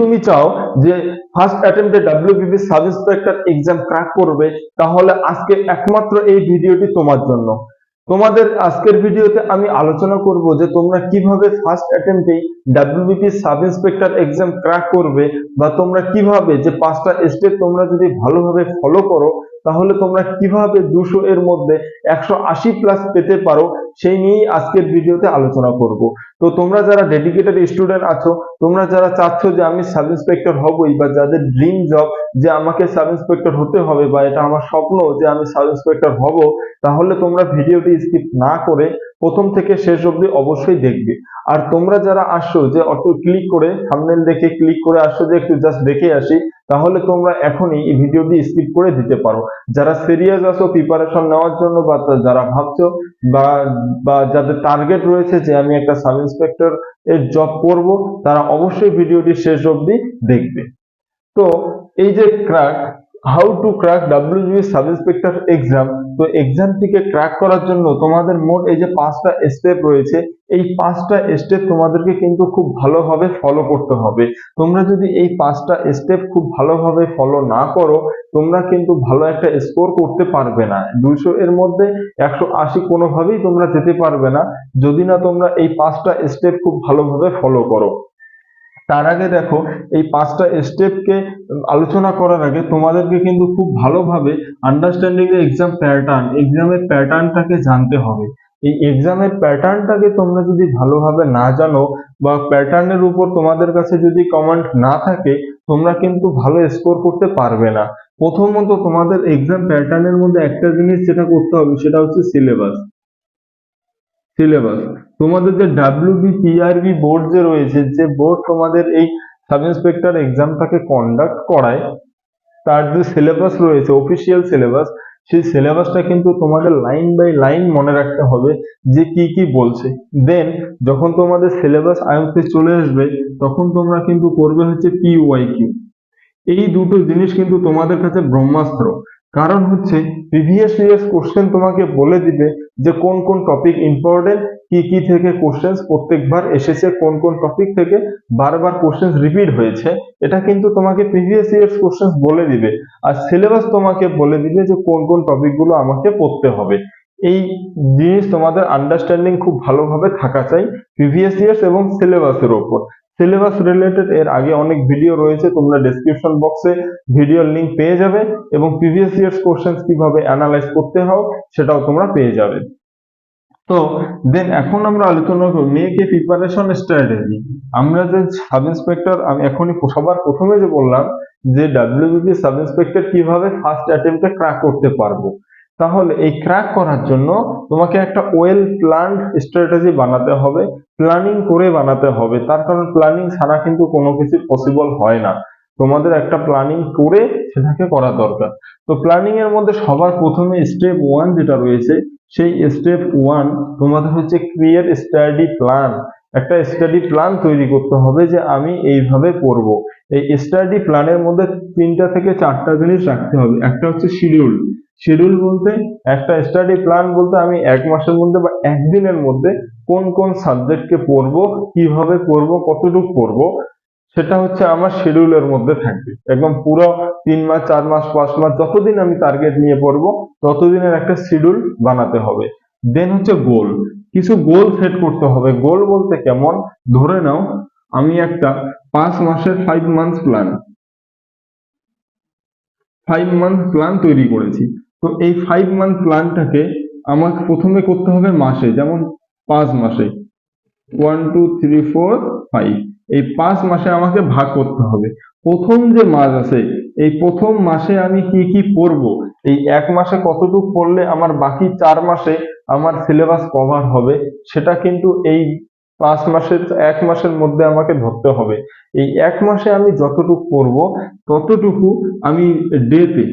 তুমি চাও যে first অ্যাটেম্পটে WBP sub inspector exam crack করবে, তাহলে আজকে একমাত্র এই ভিডিওটি তোমার জন্য। তোমাদের আজকের ভিডিওতে আমি আলোচনা করব যে তোমরা কীভাবে first অ্যাটেম্পটেই WBP sub inspector exam crack করবে বা তোমরা কীভাবে যে পাঁচটা স্টেপ তোমরা যদি ভালোভাবে ফলো করো, তাহলে তোমরা কীভাবে দুশো এর মধ্যে একশো আশি প্লাস পেতে পারো সেই নিয়েই আজকের ভিডিওতে আলোচনা করব। তো তোমরা যারা ডেডিকেটেড স্টুডেন্ট আছো, তোমরা যারা চাচ্ছ যে আমি সাব ইন্সপেক্টর হবই বা যাদের ড্রিম জব যে আমাকে সাব ইন্সপেক্টর হতে হবে বা এটা আমার স্বপ্ন যে আমি সাব ইন্সপেক্টর হব, তাহলে তোমরা ভিডিওটি স্কিপ না করে প্রথম থেকে শেষ অবধি অবশ্যই দেখবে। আর তোমরা যারা আসছো যে অটো ক্লিক করে থাম্বনেল দেখে ক্লিক করে আসছো যে একটু জাস্ট দেখে আসি, তাহলে তোমরা এখনই এই ভিডিওটি স্কিপ করে দিতে পারো। যারা সিরিয়াস আছো প্রিপারেশন নেওয়ার জন্য বা যারা ভাবছ বা বা যাদের টার্গেট রয়েছে যে আমি একটা সাব ইন্সপেক্টর এর জব করব, তারা অবশ্যই ভিডিওটি শেষ অবধি দেখবে। তো এই যে crack how to crack WB sub inspector exam তো এক্সামটিকে ক্র্যাক করার জন্য তোমাদের মোট এই যে পাঁচটা স্টেপ রয়েছে, এই পাঁচটা স্টেপ তোমাদেরকে কিন্তু খুব ভালোভাবে ফলো করতে হবে। তোমরা যদি এই পাঁচটা স্টেপ খুব ভালোভাবে ফলো না করো, তোমরা কিন্তু ভালো একটা স্কোর করতে পারবে না। দুইশো এর মধ্যে একশো আশি কোনোভাবেই তোমরা যেতে পারবে না। যদি না তোমরা এই পাঁচটা স্টেপ খুব ভালোভাবে ফলো করো। তার আগে দেখো, এই পাঁচটা স্টেপকে আলোচনা করার আগে তোমাদেরকে কিন্তু খুব ভালোভাবে আন্ডারস্ট্যান্ডিং এর এক্সাম প্যাটার্ন এক্সামের প্যাটার্নটাকে জানতে হবে। এই এক্সামের প্যাটার্নটাকে তোমরা যদি ভালোভাবে না জানো বা প্যাটার্নের উপর তোমাদের কাছে যদি কমান্ড না থাকে, তোমরা কিন্তু ভালো স্কোর করতে পারবে না। প্রথমত তোমাদের এক্সাম প্যাটার্নের মধ্যে একটা জিনিস যেটা করতে হবে, সেটা হচ্ছে সিলেবাস সিলেবাস তোমাদের যে ডাব্লিউবি পিআরবি বোর্ড যে রয়েছে, যে বোর্ড তোমাদের এই সাব ইন্সপেক্টর এক্সামটাকে কন্ডাক্ট করায়, তার যে সিলেবাস রয়েছে অফিসিয়াল সিলেবাস সেই সিলেবাসটা কিন্তু তোমাদের লাইন বাই লাইন মনে রাখতে হবে যে কি কি বলছে। দেন যখন তোমাদের সিলেবাস আয়ত্তে চলে আসবে, তখন তোমরা কিন্তু করবে হচ্ছে পিওয়াই কিউ এই দুটো জিনিস কিন্তু তোমাদের কাছে ব্রহ্মাস্ত্র। কারণ হচ্ছে প্রিভিয়াস ইয়ার্স কোশ্চেন তোমাকে বলে দিবে যে কোন কোন টপিক ইম্পর্টেন্ট কি কি থেকে কোশ্চেন প্রত্যেকবার এসেছে, কোন কোন টপিক থেকে বারবার কোশ্চেন রিপিট হয়েছে, এটা কিন্তু তোমাকে প্রিভিয়াস ইয়ার্স কোশ্চেন বলে দিবে। আর সিলেবাস তোমাকে বলে দিবে যে কোন কোন টপিকগুলো আমাকে পড়তে হবে। এই জিনিস তোমাদের আন্ডারস্ট্যান্ডিং খুব ভালোভাবে থাকা চাই প্রিভিয়াস ইয়ার্স এবং সিলেবাসের ওপর। সিলেবাস রিলেটেড এর আগে অনেক ভিডিও রয়েছে, তোমরা ডেসক্রিপশন বক্সে ভিডিওর লিংক পেয়ে যাবে এবং প্রিভিয়াস ইয়ার্স কোশ্চেন কীভাবে অ্যানালাইজ করতে হয় সেটাও তোমরা পেয়ে যাবে। তো দেন এখন আমরা আলোচনা করব এ প্রিপারেশন স্ট্র্যাটেজি আমরা যে সাব ইন্সপেক্টর আমি এখনই সবার প্রথমে যে বললাম যে ডাব্লিউবিপি সাব ইন্সপেক্টর কীভাবে ফার্স্ট অ্যাটেম্পটে ক্র্যাক করতে পারব। তাহলে এই ক্র্যাক করার জন্য তোমাকে একটা ওয়েল প্ল্যান্ড স্ট্র্যাটেজি বানাতে হবে। প্ল্যানিং করে বানাতে হবে। তার কারণ প্ল্যানিং ছাড়া কিন্তু কোনো কিছু পসিবল হয় না। তোমাদের একটা প্ল্যানিং করে সেটাকে করা দরকার। তো প্ল্যানিং এর মধ্যে সবার প্রথমে স্টেপ ওয়ান যেটা রয়েছে, সেই স্টেপ ওয়ান তোমাদের হচ্ছে ক্রিয়েট স্টাডি প্ল্যান একটা স্টাডি প্ল্যান তৈরি করতে হবে যে আমি এইভাবে পড়ব এই স্টাডি প্ল্যানের মধ্যে তিনটা থেকে চারটা জিনিস রাখতে হবে। একটা হচ্ছে শিডিউল শিডিউল বলতে একটা স্টাডি প্ল্যান বলতে আমি এক মাসের মধ্যে বা একদিনের মধ্যে কোন কোন সাবজেক্টকে পড়ব, কীভাবে পড়ব, কতটুকু পড়ব, সেটা হচ্ছে আমার শিডিউলের মধ্যে থাকবে। একদম পুরো তিন মাস, চার মাস, পাঁচ মাস যতদিন আমি টার্গেট নিয়ে পড়ব, ততদিনের একটা শিডিউল বানাতে হবে। দেন হচ্ছে গোল কিছু গোল সেট করতে হবে। গোল বলতে কেমন? ধরে নাও, আমি একটা পাঁচ মাসের five months plan five month plan তৈরি করেছি। তো এই ফাইভ মান্থ প্ল্যানটাকে আমাকে প্রথমে করতে হবে মাসে, যেমন পাঁচ মাসে। One two three four five এই পাঁচ মাসে আমাকে ভাগ করতে হবে। প্রথম যে মাস আছে, এই প্রথম মাসে আমি কি কি পড়ব এই এক মাসে কতটুকু পড়লে আমার বাকি চার মাসে আমার সিলেবাস কভার হবে, সেটা কিন্তু এই পাঁচ মাসের, এক মাসের মধ্যে আমাকে ধরতে হবে। এই এক মাসে আমি যতটুকু করব, ততটুকু আমি ডেতে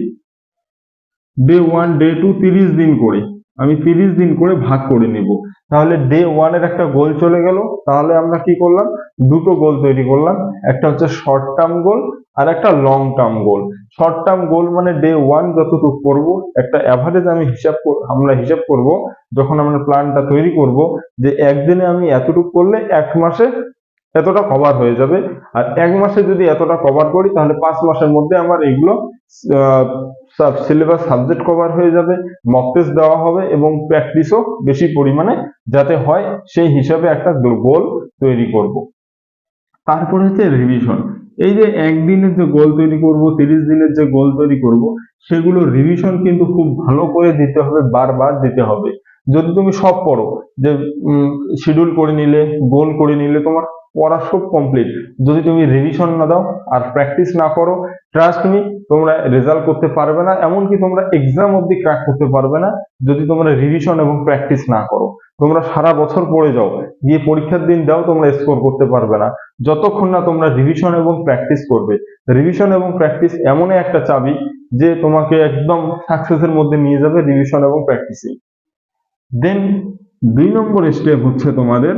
ডে ওয়ান ডে টু তিরিশ দিন করে। আমি তিরিশ দিন করে ভাগ করে নিব। তাহলে ডে ওয়ানের একটা গোল চলে গেল। তাহলে আমরা কি করলাম? দুটো গোল তৈরি করলাম। একটা হচ্ছে শর্ট টার্ম গোল আর একটা long term goal short term goal মানে ডে ওয়ান যতটুকু করব, একটা অ্যাভারেজ আমি হিসাব আমরা হিসাব করব, যখন আমরা প্ল্যানটা তৈরি করব যে একদিনে আমি এতটুকু করলে এক মাসে এতটা কভার হয়ে যাবে। আর এক মাসে যদি এতটা কভার করি, তাহলে পাঁচ মাসের মধ্যে আমার এগুলো সিলেবাস সাবজেক্ট কভার হয়ে যাবে মক টেস্ট দেওয়া হবে এবং প্র্যাকটিসও বেশি পরিমাণে যাতে হয়, সেই হিসাবে একটা গোল তৈরি করব। তারপরে হচ্ছে রিভিশন এই যে একদিনের যে গোল তৈরি করব, তিরিশ দিনের যে গোল তৈরি করব, সেগুলো রিভিশন কিন্তু খুব ভালো করে দিতে হবে, বারবার দিতে হবে। যদি তুমি সব পড়ো, যে শিডিউল করে নিলে গোল করে নিলে তোমার পড়া সব কমপ্লিট যদি তুমি রিভিশন না দাও আর প্র্যাকটিস না করো ট্রাস্ট মি তোমরা রেজাল্ট করতে পারবে না, এমনকি তোমরা এক্সাম অবধি ক্র্যাক করতে পারবে না যদি তোমরা রিভিশন এবং প্র্যাকটিস না করো। তোমরা সারা বছর পড়ে যাও, গিয়ে পরীক্ষার দিন দাও, তোমরা স্কোর করতে পারবে না। যতক্ষণ না তোমরা রিভিশন এবং প্র্যাকটিস করবে। রিভিশন এবং প্র্যাকটিস এমনই একটা চাবি যে তোমাকে একদম সাকসেসের মধ্যে নিয়ে যাবে রিভিশন এবং প্র্যাকটিসিং দেন দুই নম্বর স্টেপ হচ্ছে তোমাদের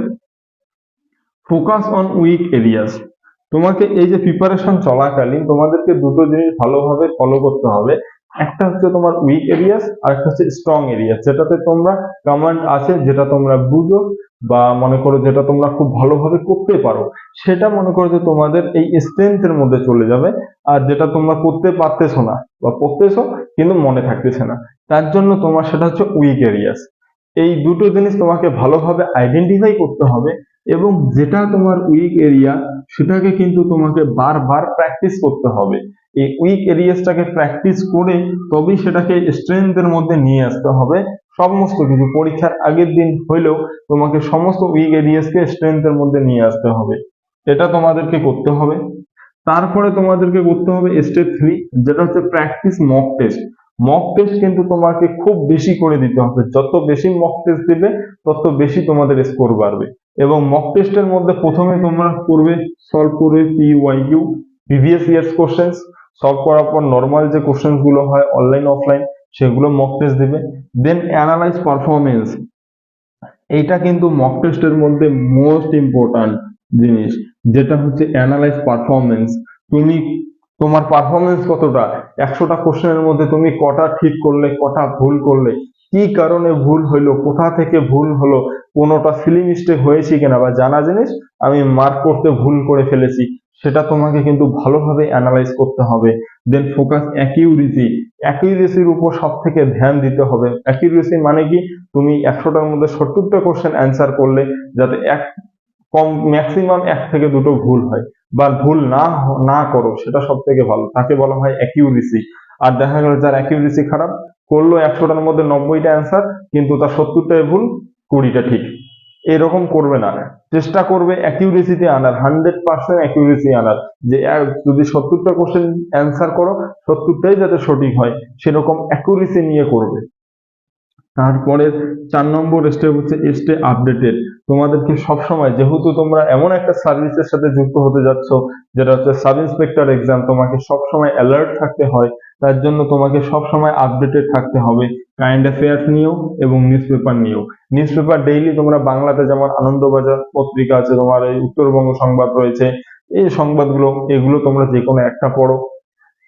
ফোকাস অন উইক এরিয়াস তোমাকে এই যে প্রিপারেশন চলাকালীন তোমাদেরকে দুটো জিনিস ভালোভাবে ফলো করতে হবে। একটা হচ্ছে তোমার উইক এরিয়াস আর একটা হচ্ছে স্ট্রং এরিয়াস যেটাতে তোমরা কমান্ড আছে, যেটা তোমরা বুঝো, বা মনে করো যেটা তোমরা খুব ভালোভাবে করতে পারো। সেটা মনে করো যে তোমাদের এই স্ট্রেংথের মধ্যে চলে যাবে, আর যেটা তোমরা করতে পারতেছো না, বা করতেছো, কিন্তু মনে থাকতেছে না। তার জন্য তোমার সেটা হচ্ছে উইক এরিয়াস এই দুটো জিনিস তোমাকে ভালোভাবে আইডেন্টিফাই করতে হবে এবং যেটা তোমার উইক এরিয়া সেটাকে কিন্তু তোমাকে বারবার প্র্যাকটিস করতে হবে। এই উইক এরিয়াসটাকে প্র্যাকটিস করে তবেই সেটাকে স্ট্রেংথের মধ্যে নিয়ে আসতে হবে। সমস্ত কিছু, পরীক্ষার আগের দিন হইলেও তোমাকে সমস্ত উইক এরিয়াসকে স্ট্রেংথের মধ্যে নিয়ে আসতে হবে। এটা তোমাদেরকে করতে হবে। তারপরে তোমাদেরকে করতে হবে স্টেপ থ্রি যেটা হচ্ছে practice mock test mock test কিন্তু তোমাকে খুব বেশি করে দিতে হবে। যত বেশি মক টেস্ট দিবে, তত বেশি তোমাদের স্কোর বাড়বে। এবং মক টেস্টের মধ্যে প্রথমে তোমরা করবে সলভ করবে P Y Q previous years questions solve করার পর নর্মাল যে কোশ্চেন্সগুলো হয় অনলাইন অফলাইন সেগুলো মক টেস্ট দিবে। দেন অ্যানালাইজ পারফরমেন্স এইটা কিন্তু মক টেস্টের মধ্যে মোস্ট ইম্পর্ট্যান্ট জিনিস, যেটা হচ্ছে অ্যানালাইজ পারফরমেন্স তুমি তোমার পারফরমেন্স কতটা? একশোটা কোশ্চেনের মধ্যে তুমি কটা ঠিক করলে, কটা ভুল করলে, কি কারণে ভুল হইল, কোথা থেকে ভুল হলো কোনোটা সিলি মিস্টেক হয়েছে কিনা বা জানা জিনিস আমি মার্ক করতে ভুল করে ফেলেছি, সেটা তোমাকে কিন্তু ভালোভাবে অ্যানালাইজ করতে হবে। দেন ফোকাস অ্যাকিউরেসি অ্যাকিউরেসির উপর সব থেকে ধ্যান দিতে হবে। অ্যাকিউরেসি মানে কি? তুমি একশোটার মধ্যে সত্তরটা কোশ্চেন অ্যান্সার করলে যাতে এক কম ম্যাক্সিমাম এক থেকে দুটো ভুল হয় বা ভুল না না করো, সেটা সব থেকে ভালো। তাকে বলা হয় অ্যাকিউরেসি আর দেখা গেল যার অ্যাকিউরেসি খারাপ, করল একশোটার মধ্যে নব্বইটা অ্যান্সার কিন্তু তার সত্তরটাই ভুল কুড়িটা ঠিক। এরকম করবে না। চেষ্টা করবে অ্যাকিউরেসিতে আনার হান্ড্রেড পার্সেন্ট অ্যাকিউরেসি আনার। যে যদি সত্তরটা কোশ্চেন অ্যান্সার করো, সত্তরটাই যাতে সঠিক হয়, সেরকম অ্যাকিউরেসি নিয়ে করবে। তারপরে চার নম্বর স্টেপ হচ্ছে স্টে আপডেটেড তোমাদেরকে সবসময়, যেহেতু তোমরা এমন একটা সার্ভিসের সাথে যুক্ত হতে যাচ্ছ, যেটা হচ্ছে সাব ইন্সপেক্টর এক্সাম তোমাকে সবসময় অ্যালার্ট থাকতে হয়। তার জন্য তোমাকে সবসময় আপডেটেড থাকতে হবে। কারেন্ট অ্যাফেয়ার্স নিয়েও এবং নিউজ পেপার নিয়েও। নিউজ পেপার ডেইলি তোমরা বাংলাতে যেমন আনন্দবাজার পত্রিকা আছে, তোমার এই উত্তরবঙ্গ সংবাদ রয়েছে, এই সংবাদগুলো, এগুলো তোমরা যে কোনো একটা পড়ো।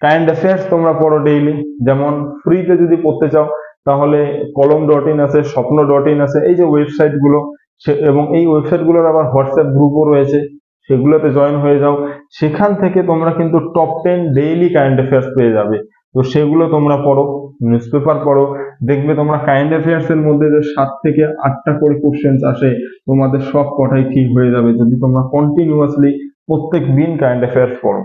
কারেন্ট অ্যাফেয়ার্স তোমরা পড়ো ডেইলি যেমন ফ্রিতে যদি পড়তে চাও, তাহলে কলম ডট ইন আছে, স্বপ্ন ডট ইন আছে, এই যে ওয়েবসাইটগুলো এবং এই ওয়েবসাইটগুলোর আবার হোয়াটসঅ্যাপ গ্রুপও রয়েছে, সেগুলোতে জয়েন হয়ে যাও। সেখান থেকে তোমরা কিন্তু top ten daily current affairs পেয়ে যাবে। তো সেগুলো তোমরা পড়ো নিউজ পেপার পড়ো, দেখবে তোমরা কারেন্ট অ্যাফেয়ার্স এর মধ্যে যে সাত থেকে আটটা করে কোশ্চেন আসে, তোমাদের সব কটাই ঠিক হয়ে যাবে। যদি তোমরা কন্টিনিউয়াসলি প্রত্যেক দিন কারেন্ট অ্যাফেয়ার্স পড়ো।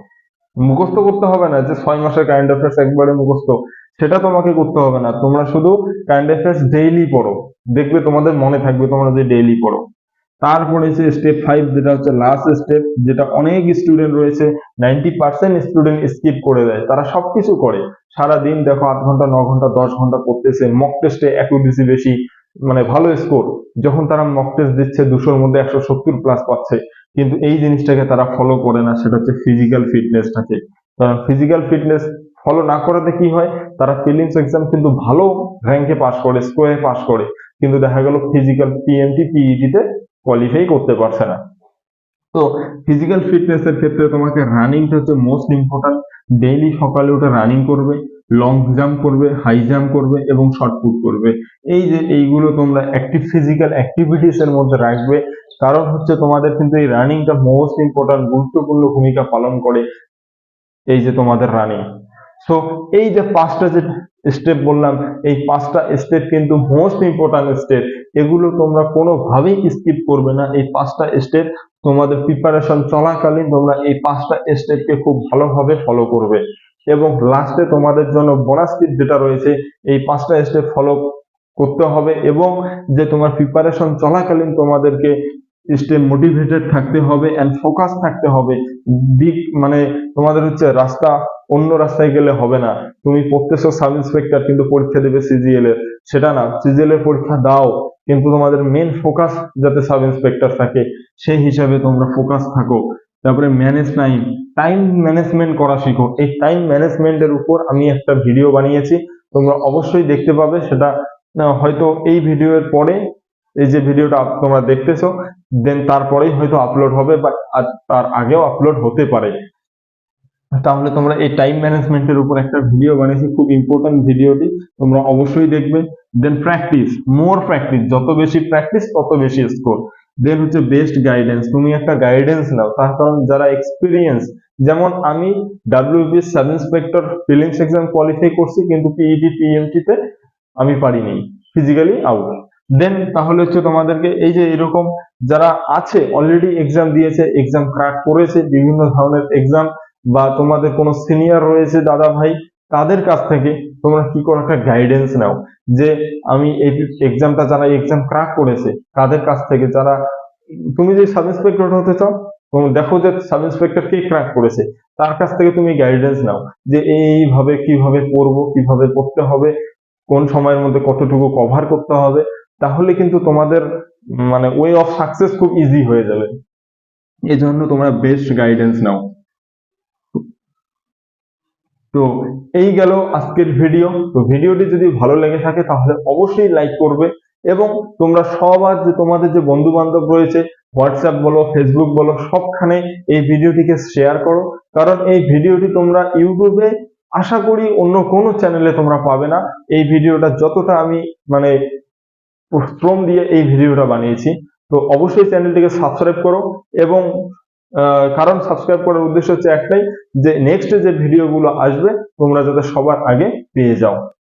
মুখস্থ করতে হবে না যে ছয় মাসের কারেন্ট অ্যাফেয়ার্স একবারে মুখস্থ। সেটা তোমাকে করতে হবে না। তোমরা শুধু কারেন্ট অ্যাফেয়ার্স ডেইলি পড়ো। দেখবে তোমাদের মনে থাকবে তোমরা যে ডেইলি পড়ো। তারপরে হচ্ছে স্টেপ ফাইভ যেটা হচ্ছে লাস্ট স্টেপ যেটা অনেক স্টুডেন্ট রয়েছে নাইনটি পার্সেন্ট স্টুডেন্ট স্কিপ করে দেয়। তারা সবকিছু করে। সারা দিন দেখো আট ঘণ্টা, ন ঘণ্টা, দশ ঘণ্টা পড়তেছে। মক টেস্টে অ্যাকুরেসি বেশি মানে ভালো স্কোর যখন তারা মক টেস্ট দিচ্ছে, দুশোর মধ্যে একশো সত্তর প্লাস পাচ্ছে। কিন্তু এই জিনিসটাকে তারা ফলো করে না, সেটা হচ্ছে ফিজিক্যাল ফিটনেসটাকে কারণ ফিজিক্যাল ফিটনেস ফলো না করাতে কি হয়? তারা প্রিলিমস এক্সাম কিন্তু ভালো র্যাঙ্কে পাস করে স্কোরে পাস করে। কিন্তু দেখা গেল ফিজিক্যাল পিএমটি পিইটিতে কোয়ালিফাই করতে পারছে না। তো ফিজিক্যাল ফিটনেস এর ক্ষেত্রে তোমাকে রানিংটা হচ্ছে মোস্ট ইম্পর্টেন্ট ডেইলি সকালে উঠে রানিং করবে লং জাম্প করবে হাই জাম্প করবে এবং শর্ট পুট করবে। এই যে এইগুলো তোমরা অ্যাক্টিভ ফিজিক্যাল অ্যাক্টিভিটিস এর মধ্যে রাখবে। কারণ হচ্ছে তোমাদের কিন্তু এই রানিংটা মোস্ট ইম্পর্টেন্ট গুরুত্বপূর্ণ ভূমিকা পালন করে এই যে তোমাদের রানিং সো এই যে পাঁচটা যে স্টেপ বললাম, এই পাঁচটা স্টেপ কিন্তু মোস্ট ইম্পর্টেন্ট স্টেপ এগুলো তোমরা কোনোভাবেই স্কিপ করবে না। এই পাঁচটা স্টেপ তোমাদের প্রিপারেশন চলাকালীন তোমরা এই পাঁচটা স্টেপকে খুব ভালোভাবে ফলো করবে। এবং লাস্টে তোমাদের জন্য বোনাস টিপ যেটা রয়েছে, এই পাঁচটা স্টেপ ফলো করতে হবে এবং যে তোমার প্রিপারেশন চলাকালীন তোমাদেরকে স্টে মোটিভেটেড থাকতে হবে অ্যান্ড ফোকাস থাকতে হবে। দিক মানে তোমাদের হচ্ছে রাস্তা অন্য রাস্তায় গেলে হবে না। তুমি পড়তেছো সাব ইন্সপেক্টর কিন্তু পরীক্ষা দেবে সিজিএল এর। সেটা না সিজিএল এর পরীক্ষা দাও, কিন্তু তোমাদের মেন ফোকাস যাতে সাব ইন্সপেক্টর থাকে, সেই হিসাবে তোমরা ফোকাস থাকো। তারপরে ম্যানেজ টাইম টাইম ম্যানেজমেন্ট করা শিখো। এই টাইম ম্যানেজমেন্টের উপর আমি একটা ভিডিও বানিয়েছি, তোমরা অবশ্যই দেখতে পাবে। সেটা হয়তো এই ভিডিওর পরে এই যে ভিডিওটা তোমরা দেখতেছো দেন তারপরেই হয়তো আপলোড হবে বা তার আগেও আপলোড হতে পারে। তাহলে তোমরা এই টাইম ম্যানেজমেন্টের উপর একটা ভিডিও বানিয়েছি, খুব ইম্পর্টেন্ট ভিডিওটি তোমরা অবশ্যই দেখবে। দেন প্র্যাকটিস মোর প্র্যাকটিস যত বেশি প্র্যাকটিস তত বেশি স্কোর দেন হচ্ছে বেস্ট গাইডেন্স তুমি একটা গাইডেন্স নাও, তার কারণ যারা এক্সপিরিয়েন্স যেমন আমি WB sub inspector feelings exam qualify করছি, কিন্তু E পিইডি পিএমটি তে আমি পারিনি ফিজিক্যালি আউট দেন তাহলে হচ্ছে তোমাদেরকে এই যে এরকম যারা আছে অলরেডি এক্সাম দিয়েছে এক্সাম ক্র্যাক করেছে, বিভিন্ন ধরনের এক্সাম বা তোমাদের কোনো সিনিয়র রয়েছে দাদা ভাই, তাদের কাছ থেকে তোমরা কি করো একটা গাইডেন্স নাও যে আমি এই এক্সামটা যারা এক্সাম ক্র্যাক করেছে, তাদের কাছ থেকে যারা, তুমি যে সাব ইন্সপেক্টর হতে চাও তুমি দেখো যে সাব ইন্সপেক্টর কে ক্র্যাক করেছে, তার কাছ থেকে তুমি গাইডেন্স নাও যে এইভাবে কীভাবে পড়ব কীভাবে পড়তে হবে, কোন সময়ের মধ্যে কতটুকু কভার করতে হবে তাহলে কিন্তু তোমাদের মানে ওয়ে অফ সাকসেস খুব ইজি হয়ে যাবে। এই জন্য তোমরা বেস্ট গাইডেন্স নাও। তো এই গেল আজকের ভিডিও তো ভিডিওটি যদি ভালো লেগে থাকে, তাহলে অবশ্যই লাইক করবে এবং তোমরা সবার যে তোমাদের যে বন্ধু বান্ধব রয়েছে হোয়াটসঅ্যাপ বলো ফেসবুক বলো, সবখানে এই ভিডিওটিকে শেয়ার করো। কারণ এই ভিডিওটি তোমরা ইউটিউবে আশা করি অন্য কোনো চ্যানেলে তোমরা পাবে না। এই ভিডিওটা যতটা আমি মানে শ্রম দিয়ে এই ভিডিওটা বানিয়েছি। তো অবশ্যই চ্যানেলটিকে সাবস্ক্রাইব করো এবং কারণ সাবস্ক্রাইব করার উদ্দেশ্য হচ্ছে একটাই, যে নেক্সট যে ভিডিওগুলো আসবে, তোমরা যাতে সবার আগে পেয়ে যাও।